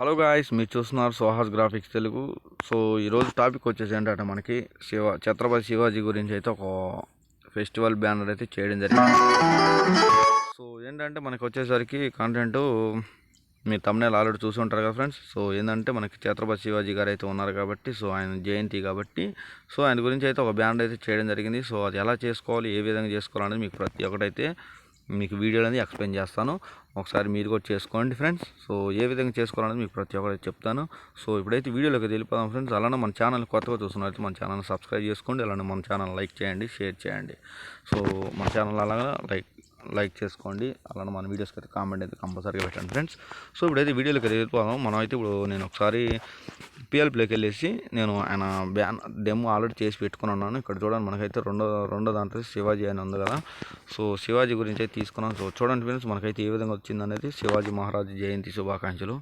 Hello guys మీరు చూస్తున్నారు Sohas graphics Telugu. So ఈరోజు టాపిక్ వచ్చేసి ఏంటంటే మనకి శివ ఛత్రపతి శివాజీ గురించి అయితే ఒక ఫెస్టివల్ బ్యానర్ అయితే చేయడం జరిగింది. సో ఏంటంటే మనకి వచ్చేసరికి కంటెంట్ మీరు తమ్నేలు ఆల్రెడీ చూసి ఉంటారు కదా ఫ్రెండ్స్ సో ఏంటంటే మనకి ఛత్రపతి శివాజీ గారు అయితే ఉన్నారు కాబట్టి సో ఆయన జయంతి కాబట్టి సో ఆయన గురించి అయితే ఒక బ్యానర్ అయితే చేయడం జరిగింది. సో అది ఎలా చేసుకోవాలి ఏ విధంగా చేసుకోవాలనేది మీకు ప్రతి ఒక్కటైతే మీకు వీడియో అనేది ఎక్స్ప్లెయిన్ చేస్తాను. ఒకసారి మీరు కూడా చేసుకోండి ఫ్రెండ్స్. సో ఏ విధంగా చేసుకోవాలనేది మీకు ప్రతి ఒక్కరికి చెప్తాను. సో ఇప్పుడైతే వీడియోలోకి వెళ్ళిపోదాం ఫ్రెండ్స్. అలానే మన ఛానల్ కొత్తగా చూస్తున్నట్లయితే మన ఛానల్ సబ్స్క్రైబ్ చేసుకోండి. అలానే మన ఛానల్ లైక్ చేయండి షేర్ చేయండి. సో మన ఛానల్ అలాగా లైక్ లైక్ చేసుకోండి. అలానే మన వీడియోస్కి అయితే కామెంట్ అయితే కంపల్సరీగా పెట్టండి ఫ్రెండ్స్ సో ఇప్పుడైతే వీడియోలోకి వెళ్ళిపోదాం. మనం అయితే ఇప్పుడు నేను ఒకసారి పిఎల్ ప్లేకి వెళ్ళేసి నేను ఆయన బ్యాన్ డెమో ఆల్రెడీ చేసి పెట్టుకుని ఉన్నాను. ఇక్కడ చూడండి మనకైతే రెండో రెండో దాంట్లో శివాజీ అని ఉంది కదా. సో శివాజీ గురించి అయితే తీసుకున్నాను. సో చూడండి ఫ్రెండ్స్ మనకైతే ఏ విధంగా వచ్చిందనేది శివాజీ మహారాజు జయంతి శుభాకాంక్షలు.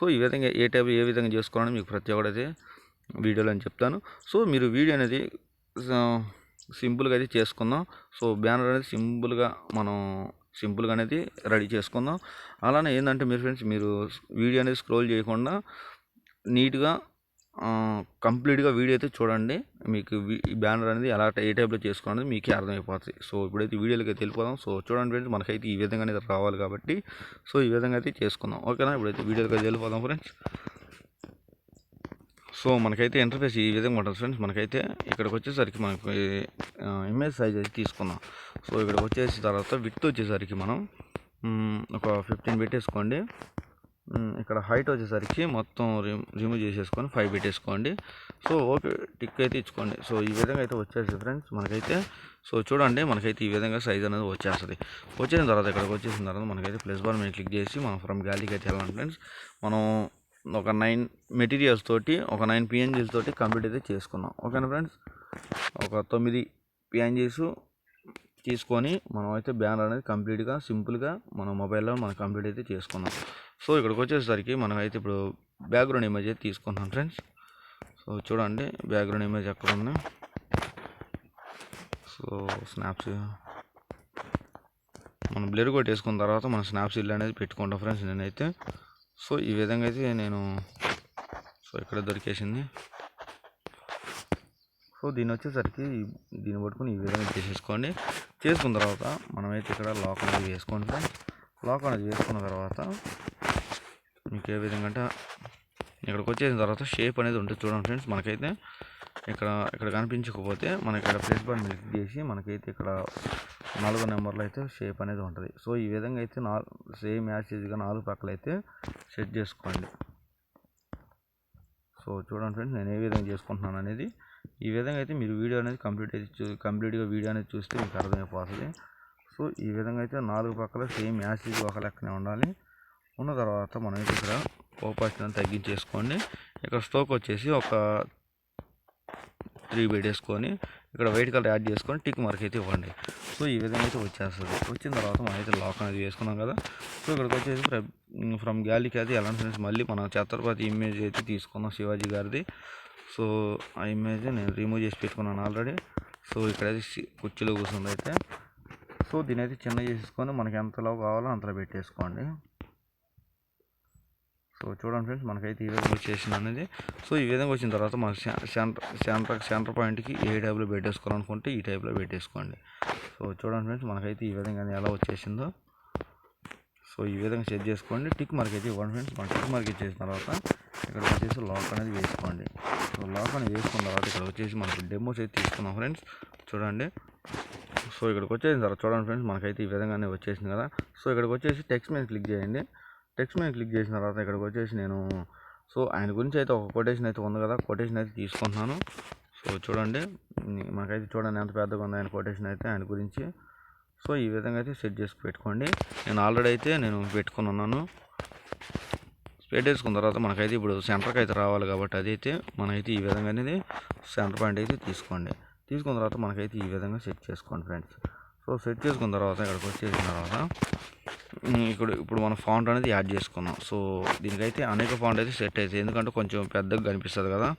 సో ఈ విధంగా ఏ టైప్ ఏ విధంగా చేసుకోవాలని మీకు ప్రతి ఒక్కడైతే వీడియోలో అని చెప్తాను. సో మీరు వీడియో అనేది సింపుల్గా అయితే చేసుకుందాం. సో బ్యానర్ అనేది సింపుల్గా మనం సింపుల్గా అనేది రెడీ చేసుకుందాం. అలానే ఏంటంటే మీరు ఫ్రెండ్స్ మీరు వీడియో అనేది స్క్రోల్ చేయకుండా నీట్గా కంప్లీట్గా వీడియో అయితే చూడండి. మీకు బ్యానర్ అనేది ఎలా ఏ టైప్లో చేసుకోవాలనేది మీకే అర్థమైపోతుంది. సో ఇప్పుడైతే వీడియోలకి అయితే వెళ్ళిపోదాం. సో చూడండి ఫ్రెండ్స్ మనకైతే ఈ విధంగా అనేది రావాలి కాబట్టి. సో ఈ విధంగా అయితే చేసుకుందాం. ఓకేనా? ఇప్పుడైతే వీడియోలకి అయితే వెళ్ళిపోదాం ఫ్రెండ్స్. సో మనకైతే ఇంటర్ఫేస్ ఈ విధంగా ఉంటుంది ఫ్రెండ్స్ మనకైతే ఇక్కడికి వచ్చేసరికి మనకి ఇమేజ్ సైజ్ అయితే తీసుకున్నాం. సో ఇక్కడికి వచ్చేసి తర్వాత విత్ వచ్చేసరికి మనం ఒక ఫిఫ్టీన్ పెట్టేసుకోండి ఇక్కడ హైట్ వచ్చేసరికి మొత్తం రిమూవ్ చేసేసుకొని ఫైవ్ పెట్టేసుకోండి సో ఓకే టిక్ అయితే ఇచ్చుకోండి. సో ఈ విధంగా అయితే వచ్చేసి ఫ్రెండ్స్ మనకైతే సో చూడండి మనకైతే ఈ విధంగా సైజ్ అనేది వచ్చేస్తుంది. వచ్చేసిన తర్వాత ఇక్కడికి వచ్చేసిన తర్వాత మనకైతే ప్లస్ బార్ మీద క్లిక్ చేసి మనం ఫ్రమ్ గ్యాలరీకి అయితే వెళ్ళాలి ఫ్రెండ్స్ మనం ఒక నైన్ మెటీరియల్స్ తోటి ఒక నైన్ పిఎన్జీస్ తోటి కంప్లీట్ అయితే చేసుకున్నాం. ఓకేనా ఫ్రెండ్స్? ఒక తొమ్మిది పిఎన్జీస్ తీసుకొని మనం అయితే బ్యానర్ అనేది కంప్లీట్గా సింపుల్గా మన మొబైల్లో మనం కంప్లీట్ అయితే చేసుకున్నాం. సో ఇక్కడికి వచ్చేసరికి మనం అయితే ఇప్పుడు బ్యాక్గ్రౌండ్ ఇమేజ్ అయితే తీసుకుంటాం ఫ్రెండ్స్. సో చూడండి బ్యాక్గ్రౌండ్ ఇమేజ్ ఎక్కడ ఉంది? సో స్నాప్స్ మనం బ్లర్ కొట్టేసుకున్న తర్వాత మనం స్నాప్సీల్ అనేది పెట్టుకుంటాం ఫ్రెండ్స్ నేనైతే. సో ఈ విధంగా అయితే నేను సో ఇక్కడ దొరికేసింది. సో దీని వచ్చేసరికి దీన్ని పట్టుకుని ఈ విధంగా చేసేసుకోండి. చేసుకున్న తర్వాత మనమైతే ఇక్కడ లాక్ అనేది వేసుకోండి లాక్ అనేది వేసుకున్న తర్వాత మీకు ఏ విధంగా అంటే ఇక్కడికి వచ్చేసిన తర్వాత షేప్ అనేది ఉంటుంది చూడండి ఫ్రెండ్స్. మనకైతే ఇక్కడ ఇక్కడ కనిపించకపోతే మనకి ఇక్కడ ప్లేస్ బార్ మిల్క్ చేసి మనకైతే ఇక్కడ నాలుగో నెంబర్లో అయితే షేప్ అనేది ఉంటుంది. సో ఈ విధంగా అయితే నాలుగు సేమ్ యాసిడ్గా నాలుగు పక్కల అయితే సెట్ చేసుకోండి. సో చూడండి ఫ్రెండ్స్ నేను ఏ విధంగా చేసుకుంటున్నాను అనేది. ఈ విధంగా అయితే మీరు వీడియో అనేది కంప్లీట్ అయితే చూ కంప్లీట్గా వీడియో అనేది చూస్తే మీకు అర్థమైపోతుంది. సో ఈ విధంగా అయితే నాలుగు పక్కల సేమ్ యాసిడ్ ఒక లెక్కనే ఉండాలి. ఉన్న తర్వాత మనం ఇక్కడ ఓపాసిటీ తగ్గించేసుకోండి. ఇక్కడ స్టోక్ వచ్చేసి ఒక త్రీ పెట్టేసుకొని ఇక్కడ వైట్ కలర్ యాడ్ చేసుకొని టిక్ మార్క్ అయితే ఇవ్వండి. సో ఈ విధంగా అయితే వచ్చేస్తుంది. వచ్చిన తర్వాత మనం అయితే లాక్ అనేది వేసుకున్నాం కదా. సో ఇక్కడికి వచ్చేసి ఫ్రమ్ గ్యాలీకి అయితే ఎలాంటి ఫ్రెండ్స్ మళ్ళీ మన ఛత్రపతి ఇమేజ్ అయితే తీసుకున్నాం శివాజీ గారిది. సో ఆ ఇమేజ్ నేను రిమూవ్ చేసి పెట్టుకున్నాను ఆల్రెడీ సో ఇక్కడైతే కుర్చీలో కూర్చుంది అయితే సో దీని అయితే చిన్న చేసుకొని మనకి ఎంతలో కావాలో అంతలో పెట్టేసుకోండి. సో చూడండి ఫ్రెండ్స్ మనకైతే ఈ విధంగా వచ్చేసింది అనేది. సో ఈ విధంగా వచ్చిన తర్వాత మన సెంటర్ సెంటర్ సెంటర్ పాయింట్కి ఏ టైప్లో పెట్టేసుకోవాలనుకుంటే ఈ టైప్లో పెట్టేసుకోండి సో చూడండి ఫ్రెండ్స్ మనకైతే ఈ విధంగా ఎలా వచ్చేసిందో. సో ఈ విధంగా సెట్ చేసుకోండి. టిక్ మార్క్ అయితే ఇవ్వండి ఫ్రెండ్స్ మన టిక్ మార్క్ ఇచ్చేసిన తర్వాత ఇక్కడ వచ్చేసి లాక్ అనేది వేసుకోండి. సో లాక్ అనేది వేసుకున్న తర్వాత ఇక్కడ వచ్చేసి మనకి డెమోస్ అయితే తీసుకున్నాం ఫ్రెండ్స్ చూడండి. సో ఇక్కడికి వచ్చేసిన తర్వాత చూడండి ఫ్రెండ్స్ మనకైతే ఈ విధంగానే వచ్చేసింది కదా. సో ఇక్కడికి వచ్చేసి టెక్స్ట్ మీద క్లిక్ చేయండి. టెక్స్ట్ మీద క్లిక్ చేసిన తర్వాత ఇక్కడికి వచ్చేసి నేను సో ఆయన గురించి అయితే ఒక కొటేషన్ అయితే ఉంది కదా కొటేషన్ అయితే తీసుకుంటున్నాను. సో చూడండి మాకైతే చూడండి ఎంత పెద్దగా ఉంది ఆయన కొటేషన్ అయితే ఆయన గురించి. సో ఈ విధంగా అయితే సెట్ చేసి పెట్టుకోండి. నేను ఆల్రెడీ అయితే నేను పెట్టుకుని ఉన్నాను. పెట్టేసుకున్న తర్వాత మనకైతే ఇప్పుడు సెంటర్కి అయితే రావాలి కాబట్టి అదైతే మనకైతే ఈ విధంగా అనేది సెంటర్ పాయింట్ అయితే తీసుకోండి. తీసుకున్న తర్వాత మనకైతే ఈ విధంగా సెట్ చేసుకోండి ఫ్రెండ్స్ సో సెట్ చేసుకున్న తర్వాత ఇక్కడికి వచ్చేసిన తర్వాత ఇక్కడ ఇప్పుడు ఇప్పుడు ఫాంట్ అనేది యాడ్ చేసుకున్నాం. సో దీనికైతే అనేక ఫాంట్ అయితే సెట్ అవుతుంది ఎందుకంటే కొంచెం పెద్దగా కనిపిస్తుంది కదా.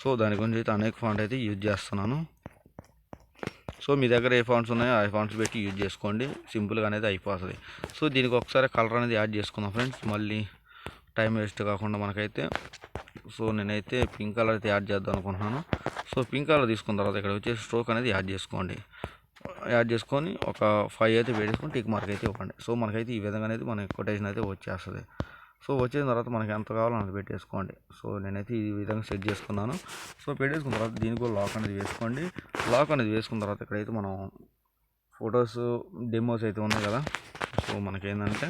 సో దాని గురించి అయితే అనేక ఫాంట్ అయితే యూజ్ చేస్తున్నాను. సో మీ దగ్గర ఏ ఫాంట్స్ ఉన్నాయో ఆ ఫాంట్స్ పెట్టి యూజ్ చేసుకోండి. సింపుల్గా అనేది అయిపోతుంది. సో దీనికి ఒకసారి కలర్ అనేది యాడ్ చేసుకుందాం ఫ్రెండ్స్ మళ్ళీ టైం వేస్ట్ కాకుండా మనకైతే సో నేనైతే పింక్ కలర్ అయితే యాడ్ చేద్దాం అనుకుంటున్నాను. సో పింక్ కలర్ తీసుకున్న తర్వాత ఇక్కడ వచ్చేసి స్ట్రోక్ అనేది యాడ్ చేసుకోండి. యాడ్ చేసుకొని ఒక ఫైవ్ అయితే వేడేసుకొని టిక్ మార్క్ అయితే ఇవ్వండి. సో మనకైతే ఈ విధంగా అనేది మనకి కొటేషన్ అయితే వచ్చేస్తుంది. సో వచ్చిన తర్వాత మనకి ఎంత కావాలో అంత పెట్టేసుకోండి. సో నేనైతే ఈ విధంగా సెట్ చేసుకున్నాను. సో పెట్టేసుకున్న తర్వాత దీనికి కూడా లాక్ అనేది వేసుకోండి. లాక్ అనేది వేసుకున్న తర్వాత ఇక్కడైతే మనం ఫొటోస్ డెమోస్ అయితే ఉన్నాయి కదా. సో మనకేంటంటే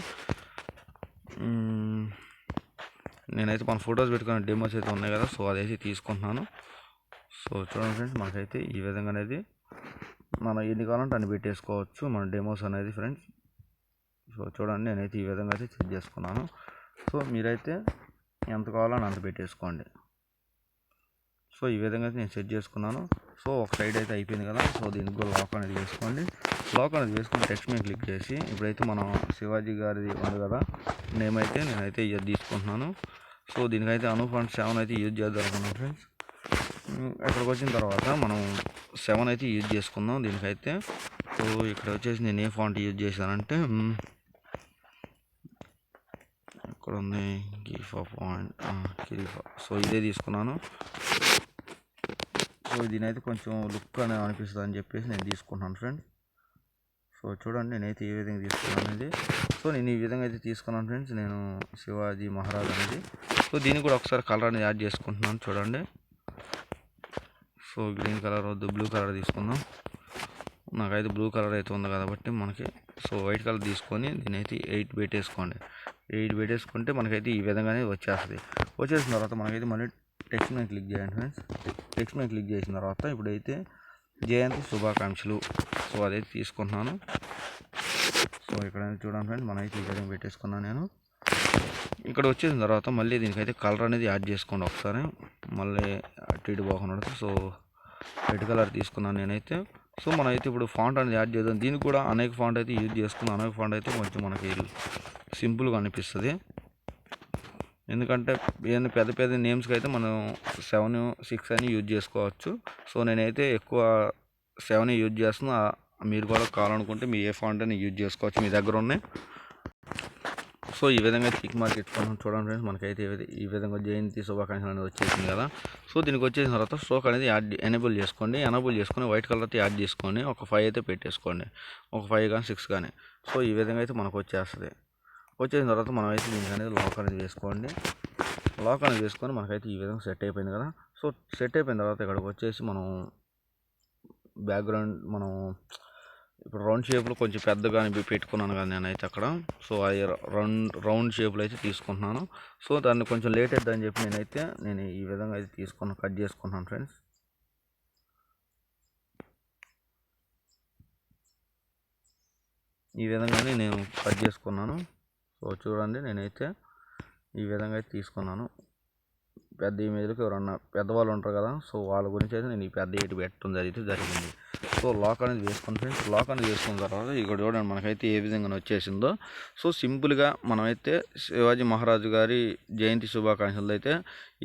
నేనైతే మన ఫొటోస్ పెట్టుకున్న డెమోస్ అయితే ఉన్నాయి కదా. సో అదైతే తీసుకుంటున్నాను. సో చూడండి ఫ్రెండ్స్ మనకైతే ఈ విధంగా అనేది మనం ఎన్ని కావాలంటే అన్ని పెట్టేసుకోవచ్చు. మన డెమోస్ అనేది ఫ్రెండ్స్ సో చూడండి నేనైతే ఈ విధంగా అయితే చెక్ చేసుకున్నాను. సో మీరైతే ఎంత కావాలని అంత పెట్టేసుకోండి. సో ఈ విధంగా అయితే నేను సెట్ చేసుకున్నాను. సో ఒక సైడ్ అయితే అయిపోయింది కదా. సో దీనికి కూడా లాక్ అనేది వేసుకోండి. లాక్ అనేది వేసుకుని టెక్స్ట్ మీద క్లిక్ చేసి ఇప్పుడైతే మనం శివాజీ గారిది ఉంది కదా నేమ్ అయితే నేనైతే ఇది తీసుకుంటున్నాను. సో దీనికైతే అను ఫండ్ సెవెన్ అయితే యూజ్ చేద్దాం అనుకున్నాను ఫ్రెండ్స్ ఇక్కడికి వచ్చిన తర్వాత మనం సెవెన్ అయితే యూజ్ చేసుకుందాం దీనికైతే. సో ఇక్కడ వచ్చేసి నేను ఏ ఫాంట్ యూజ్ చేశానంటే ఇక్కడ ఉంది గిఫా పాయింట్ కిరిఫా సో ఇదే తీసుకున్నాను. సో దీనైతే కొంచెం లుక్ అనేది అనిపిస్తుంది అని చెప్పేసి నేను తీసుకుంటాను ఫ్రెండ్స్ సో చూడండి నేనైతే ఏ విధంగా తీసుకున్నాను అనేది. సో నేను ఈ విధంగా అయితే తీసుకున్నాను ఫ్రెండ్స్. నేను శివాజీ మహారాజ్ అనేది. సో దీన్ని కూడా ఒకసారి కలర్ అనేది యాడ్ చేసుకుంటున్నాను చూడండి. సో గ్రీన్ కలర్ వద్దు బ్లూ కలర్ తీసుకుందాం. నాకైతే బ్లూ కలర్ అయితే ఉంది కాబట్టి మనకి సో వైట్ కలర్ తీసుకొని దీని అయితే ఎయిట్ పెట్టేసుకోండి ఎయిట్ పెట్టేసుకుంటే మనకైతే ఈ విధంగానే వచ్చేస్తుంది. వచ్చేసిన తర్వాత మనకైతే మళ్ళీ టెక్స్ట్ మీద క్లిక్ చేయండి ఫ్రెండ్స్ టెక్స్ట్ మీద క్లిక్ చేసిన తర్వాత ఇప్పుడైతే జయంతి శుభాకాంక్షలు. సో అదైతే తీసుకుంటున్నాను. సో ఇక్కడ చూడండి ఫ్రెండ్స్ మనమైతే ఈ విధంగా పెట్టేసుకున్నాను నేను. ఇక్కడ వచ్చేసిన తర్వాత మళ్ళీ దీనికైతే కలర్ అనేది యాడ్ చేసుకోండి ఒకసారి. మళ్ళీ అటు ఇటు బాగున్నాడు సో రెడ్ కలర్ తీసుకున్నాను నేనైతే. సో మనమైతే ఇప్పుడు ఫాంట్ అనేది యాడ్ చేద్దాం. దీనికి కూడా అనేక ఫాంట్ అయితే యూజ్ చేసుకున్నాను అనేక ఫాంట్ అయితే కొంచెం మనకి సింపుల్గా అనిపిస్తుంది. ఎందుకంటే ఏదైనా పెద్ద పెద్ద నేమ్స్కి అయితే మనం సెవెన్ సిక్స్ అని యూజ్ చేసుకోవచ్చు. సో నేనైతే ఎక్కువ సెవెన్ యూజ్ చేస్తున్నా. మీరు కూడా కావాలనుకుంటే మీ ఏ ఫాంట్ అని యూజ్ చేసుకోవచ్చు. మీ దగ్గర ఉన్నాయి. సో ఈ విధంగా చిక్ మార్క్ ఇచ్చుకున్నాం చూడండి ఫ్రెండ్స్ మనకైతే ఈ విధంగా జయంతి శుభాకాంక్షలు అనేది వచ్చేసింది కదా. సో దీనికి వచ్చేసిన తర్వాత స్ట్రోక్ అనేది యాడ్ ఎనేబుల్ చేసుకోండి ఎనేబుల్ చేసుకొని వైట్ కలర్ అయితే యాడ్ చేసుకొని ఒక ఫైవ్ అయితే పెట్టేసుకోండి ఒక ఫైవ్ కానీ సిక్స్ కానీ. సో ఈ విధంగా అయితే మనకు వచ్చేస్తుంది. వచ్చేసిన తర్వాత మనం అయితే దీనికి అనేది లాక్ అనేది వేసుకోండి. లాక్ అనేది వేసుకొని మనకైతే ఈ విధంగా సెట్ అయిపోయింది కదా. సో సెట్ అయిపోయిన తర్వాత ఇక్కడికి వచ్చేసి మనం బ్యాక్గ్రౌండ్ మనం ఇప్పుడు రౌండ్ షేప్లో కొంచెం పెద్దగా అని పెట్టుకున్నాను కానీ నేనైతే అక్కడ. సో అది రౌండ్ రౌండ్ షేప్లో అయితే తీసుకుంటున్నాను. సో దాన్ని కొంచెం లేట్ అవుతుందని చెప్పి నేనైతే నేను ఈ విధంగా అయితే తీసుకున్నాను. కట్ చేసుకుంటున్నాను ఫ్రెండ్స్. ఈ విధంగానే నేను కట్ చేసుకున్నాను. సో చూడండి నేనైతే ఈ విధంగా అయితే తీసుకున్నాను. పెద్ద ఇమేజ్లకు ఎవరన్నా పెద్దవాళ్ళు ఉంటారు కదా సో వాళ్ళ గురించి అయితే నేను ఈ పెద్ద ఎయిట్ పెట్టడం జరిగితే జరిగింది. సో లాక్ అనేది వేసుకుని ఫ్రెండ్స్ లాక్ అనేది వేసుకున్న తర్వాత ఇక్కడ చూడండి మనకైతే ఏ విధంగా వచ్చేసిందో. సో సింపుల్గా మనమైతే శివాజీ మహారాజు గారి జయంతి శుభాకాంక్షలు అయితే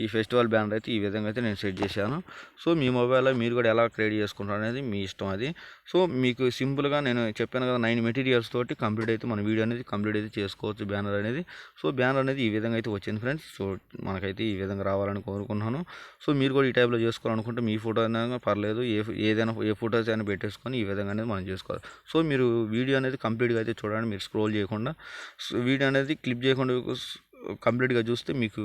ఈ ఫెస్టివల్ బ్యానర్ అయితే ఈ విధంగా అయితే నేను సెట్ చేశాను. సో మీ మొబైల్లో మీరు కూడా ఎలా క్రియేట్ చేసుకుంటారు అనేది మీ ఇష్టం అది. సో మీకు సింపుల్గా నేను చెప్పాను కదా నైన్ మెటీరియల్స్ తోటి కంప్లీట్ అయితే మన వీడియో అనేది కంప్లీట్ అయితే చేసుకోవచ్చు బ్యానర్ అనేది. సో బ్యానర్ అనేది ఈ విధంగా అయితే వచ్చింది ఫ్రెండ్స్ సో మనకైతే ఈ విధంగా రావాలని కోరుకున్నాను సో మీరు కూడా ఈ టైప్లో చేసుకోవాలనుకుంటే మీ ఫోటో అయినా పర్లేదు ఏ ఏదైనా ఏ ఫోటోస్ అయినా పెట్టేసుకొని ఈ విధంగా అనేది మనం చేసుకోవాలి. సో మీరు వీడియో అనేది కంప్లీట్గా అయితే చూడండి మీరు స్క్రోల్ చేయకుండా. సో వీడియో అనేది క్లిప్ చేయకుండా కంప్లీట్గా చూస్తే మీకు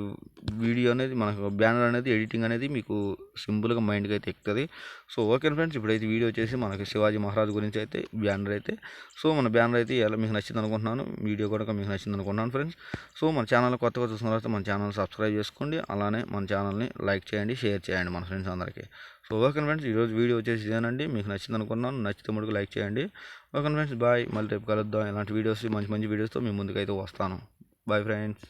వీడియో అనేది మనకు బ్యానర్ అనేది ఎడిటింగ్ అనేది మీకు సింపుల్గా మైండ్కి అయితే ఎక్కుతుంది. సో ఓకే ఫ్రెండ్స్ ఇప్పుడైతే వీడియో వచ్చేసి మనకి శివాజీ మహారాజ్ గురించి అయితే బ్యానర్ అయితే. సో మన బ్యానర్ అయితే ఎలా మీకు నచ్చింది అనుకుంటున్నాను వీడియో కూడా మీకు నచ్చింది అనుకుంటున్నాను ఫ్రెండ్స్. సో మన ఛానల్ కొత్తగా తర్వాత మన ఛానల్ సబ్స్క్రైబ్ చేసుకోండి అలానే మన ఛానల్ని లైక్ చేయండి షేర్ చేయండి మన ఫ్రెండ్స్ అందరికీ. సో ఓకే ఫ్రెండ్స్ ఈరోజు వీడియో వచ్చేసి ఇదేనండి మీకు నచ్చింది అనుకున్నాను నచ్చితే మటుకు లైక్ చేయండి. Okay friends bye. మళ్ళీ రేపు కలుద్దాం. ఇలాంటి వీడియోస్ మంచి మంచి వీడియోస్తో మీ ముందుకైతే వస్తాను. Bye friends